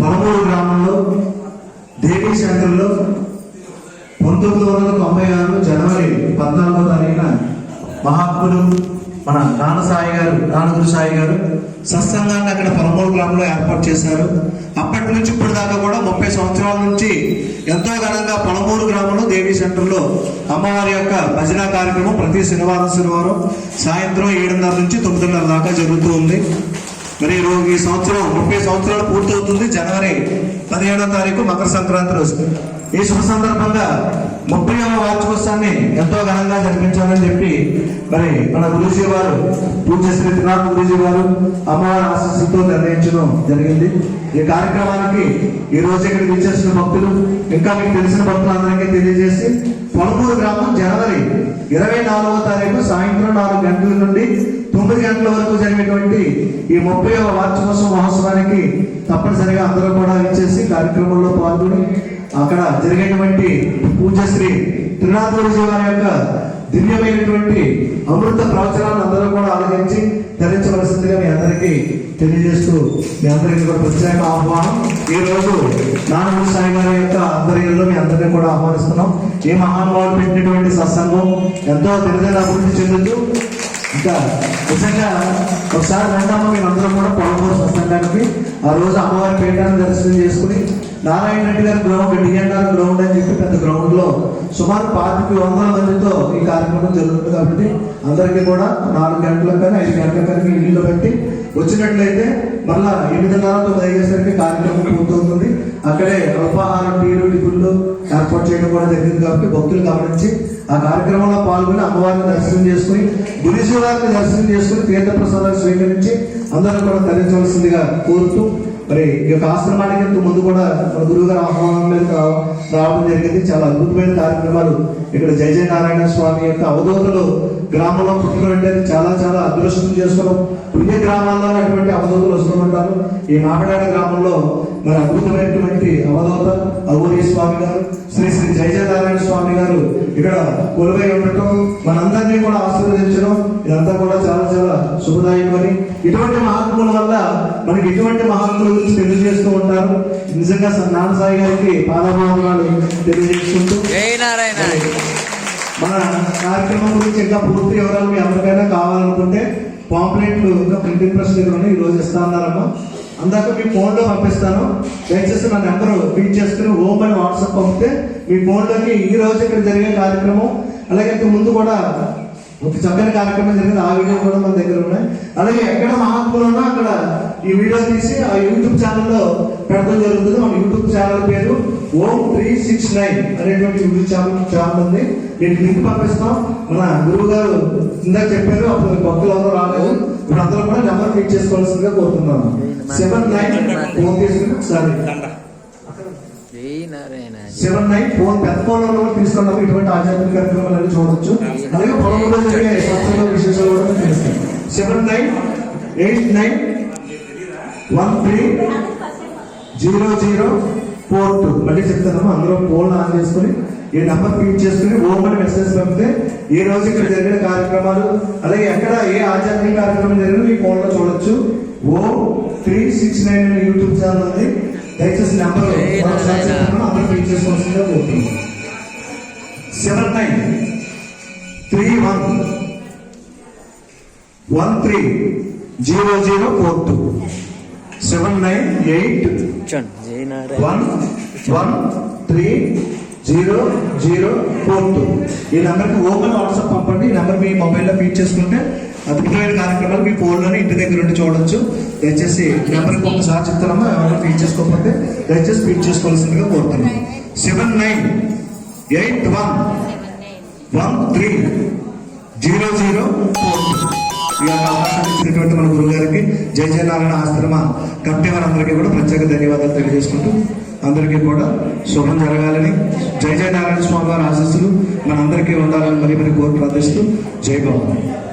పదమూడు గ్రామంలో దేవీ సెంటర్లో పంతొమ్మిది వందల తొంభై ఆరు జనవరి పద్నాలుగో తారీఖున మహాత్ముడు మన నాన్న సాయి గారు నానగురు సాయి గారు సత్సంగాన్ని అక్కడ పదమూడు గ్రామంలో ఏర్పాటు చేశారు. అప్పటి నుంచి ఇప్పటి దాకా కూడా ముప్పై సంవత్సరాల నుంచి ఎంతో ఘనంగా పదమూడు గ్రామంలో దేవీ సెంటర్లో అమ్మవారి యొక్క భజన కార్యక్రమం ప్రతి శనివారం శనివారం సాయంత్రం ఏడున్నర నుంచి తొమ్మిదిన్నర దాకా జరుగుతూ ఉంది. మరి ఈ రోజు ఈ సంవత్సరం ముప్పై సంవత్సరాలు పూర్తవుతుంది జనవరి పదిహేడో తారీఖు మకర సంక్రాంతి రోజు. ఈ శుభ సందర్భంగా ముప్పై వార్షికోత్సవాన్ని ఎంతో ఘనంగా జరిపించాలని చెప్పి మరి మన గురుజీ వారు పూజ శ్రీ త్రినాథ్ గురుజీ వారు అమ్మవారి ఆశీస్సులతో నిర్ణయించడం జరిగింది. ఈ కార్యక్రమానికి ఈ రోజు ఇక్కడికి విచ్చేసిన భక్తులు ఇంకా మీకు తెలిసిన భక్తులందరికీ తెలియజేసి పొలమూరు గ్రామం జనవరి ఇరవై నాలుగో తారీఖు సాయంత్రం నాలుగు గంటల నుండి తొమ్మిది గంటల వరకు జరిగేటువంటి ఈ ముప్పై వార్షికోత్సవ మహోత్సవానికి తప్పనిసరిగా అందరూ కూడా ఇచ్చేసి కార్యక్రమంలో పాల్గొని అక్కడ జరిగేటువంటి పూజశ్రీ త్రినాథ్ గురుజీ వారి యొక్క దివ్యమైనటువంటి అమృత ప్రవచనాలను అందరూ కూడా ఆలోచించి ధరించవలసిందిగా మీ అందరికీ తెలియజేస్తూ మీ అందరికీ కూడా ప్రత్యేక ఆహ్వానం. ఈ రోజు నాన్న సాయి గారి యొక్క ఆధ్వర్యంలో మీ అందరినీ కూడా ఆహ్వానిస్తున్నాం. ఈ మహానుభావులు పెట్టినటువంటి సత్సంగం ఎంతో దినదిన అభివృద్ధి చెందుతూ ఇంకా నిజంగా ఒకసారి రెండమ్మ మీరు అందరం కూడా పొలమూరు సత్సంగానికి ఆ రోజు అమ్మవారి పీఠాన్ని దర్శనం చేసుకుని నారాయణ రెడ్డి గారి గ్రౌండ్ డిఎన్ఆర్ గ్రౌండ్ అని చెప్పి పెద్ద గ్రౌండ్లో సుమారు పాతిక వందల మందితో ఈ కార్యక్రమం జరుగుతుంది కాబట్టి అందరికీ కూడా నాలుగు గంటలకు కానీ ఐదు గంటలకు కానీ ఇల్లు పెట్టి వచ్చినట్లయితే మళ్ళా ఎనిమిదిన్నర తొమ్మిది అయ్యేసరికి కార్యక్రమం పూర్తవుతుంది. అక్కడే అల్పాహారం టీలు టిఫిన్లు ఏర్పాటు చేయడం కూడా జరిగింది కాబట్టి భక్తులు గమనించి ఆ కార్యక్రమంలో పాల్గొని అమ్మవారిని దర్శనం చేసుకుని గురుజీ వారిని దర్శనం చేసుకుని తీర్థ ప్రసాదాలు స్వీకరించి అందరూ కూడా తరించవలసిందిగా కోరుతూ మరి ఈ యొక్క ఆశ్రమానికి ముందు కూడా మన గురువుగారు ఆహ్వానం మీద రావడం జరిగింది. చాలా అద్భుతమైన కార్యక్రమాలు ఇక్కడ జయ జయ నారాయణ స్వామి యొక్క అవధూతలు గ్రామంలో పుట్టినటువంటి చాలా చాలా అదృష్టం చేసుకోవడం పుణ్య గ్రామాల్లో అటువంటి అవధూతలు వస్తుంటారు. ఈ మామిడాడ గ్రామంలో మరి అద్భుతమైనటువంటి అవధూత అఘోరీ స్వామి గారు శ్రీ శ్రీ జయ జయ నారాయణ స్వామి గారు ఇక్కడ కొలువై ఉండటం మనందరినీ కూడా ఆశీర్వదించడం ఇదంతా కూడా చాలా చాలా శుభదాయకమని ఇటువంటి మహాత్ముల వల్ల మనకి ఇటువంటి మహాత్ముల గురించి తెలియజేస్తూ ఉంటారు. నిజంగా నాన్న సాయి గారికి పాదమానాలు తెలియజేసుకుంటూ మన కార్యక్రమం గురించి ఇంకా పూర్తి వివరాలు మీ ఎవరికైనా కావాలనుకుంటే పాంప్లెట్లు ఇంకా ప్రింటింగ్ ప్రెస్ దగ్గర ఈ రోజు ఇస్తా ఉన్నారమ్మా. అందాక మీ ఫోన్లో పంపిస్తాను. దయచేసి నా నెంబర్ ఫీడ్ చేసుకుని ఓపెన్ అని వాట్సాప్ పంపితే మీ ఫోన్లోకి ఈ రోజు ఇక్కడ జరిగే కార్యక్రమం అలాగే ఇంతకు ముందు కూడా ఒక చక్కని కార్యక్రమం జరిగింది. ఆ వీడియో కూడా మన దగ్గర ఉన్నాయి. అలాగే ఎక్కడ మహాత్ములు ఉన్నా అక్కడ ఈ వీడియో తీసి ఆ యూట్యూబ్ ఛానల్లో పెడతాం జరుగుతుంది. మన యూట్యూబ్ ఛానల్ పేరు ఓం త్రీ సిక్స్ నైన్ అనేటువంటి యూట్యూబ్ ఛానల్ ఛానల్ ఉంది. నేను లింక్ పంపిస్తాం. మన గురువు గారు ఇందాక చెప్పారు అప్పుడు భక్తులు ఎవరు రాలేదు. ఇప్పుడు అందరూ కూడా నెంబర్ ఫిట్ చేసుకోవాల్సిందిగా కోరుతున్నాను. సెవెన్ నైన్ ఫోన్ తీసుకుని ఒకసారి. జై నారాయణ సెవెన్ నైన్ ఫోన్ పెద్ద ఫోన్లో కూడా తీసుకున్నాము ఇటువంటి ఆధ్యాత్మిక కార్యక్రమాలు చూడొచ్చు. అలాగే పొలంలో జరిగే సంస్థల విశేషాలు కూడా తెలుస్తాయి. Seven nine eight nine one three zero zero four two మళ్ళీ చెప్తాను అందరూ ఫోన్ ఆన్ చేసుకుని ఈ నంబర్ ఫీడ్ చేసుకుని ఓం అని మెసేజ్ పంపితే ఈ రోజు ఇక్కడ జరిగిన కార్యక్రమాలు అలాగే ఎక్కడ ఏ ఆధ్యాత్మిక కార్యక్రమం జరిగినా మీ ఫోన్లో చూడొచ్చు. ఓ త్రీ సిక్స్ నైన్ అనే యూట్యూబ్ ఛానల్ ఉంది. దయచేసి నెంబర్ అందరూ ఫీడ్ చేసుకోవాల్సిందిగా కోరుతున్నాను seven nine three one one three zero zero four two seven nine eight one one three zero zero four two. ఈ నెంబర్కి ఓపెన్ వాట్సాప్ పంపండి. ఈ నెంబర్ మీ మొబైల్లో ఫీడ్ చేసుకుంటే అద్భుతమైన కార్యక్రమాలు మీ ఫోన్లోనే ఇంటి దగ్గర ఉండి చూడొచ్చు. దయచేసి నెంబర్కి ఒకసారి చెప్తానమ్మా ఎవరైనా ఫీడ్ చేసుకోకపోతే దయచేసి ఫీడ్ చేసుకోవాల్సిందిగా కోరుతున్నాను. Seven nine eight one one three zero zero four ఈ యొక్క అవకాశాన్ని ఇచ్చినటువంటి మన గురువు గారికి జయ జయ నారాయణ ఆశ్రమ కమిటీ వారందరికీ కూడా ప్రత్యేక ధన్యవాదాలు తెలియజేసుకుంటూ అందరికీ కూడా శుభం జరగాలని. జయ జయ నారాయణ స్వామి వారి ఆశీస్సులు. మనందరికీ ఉండాలని మరి మరి కోరు ప్రార్థిస్తూ జై బాబు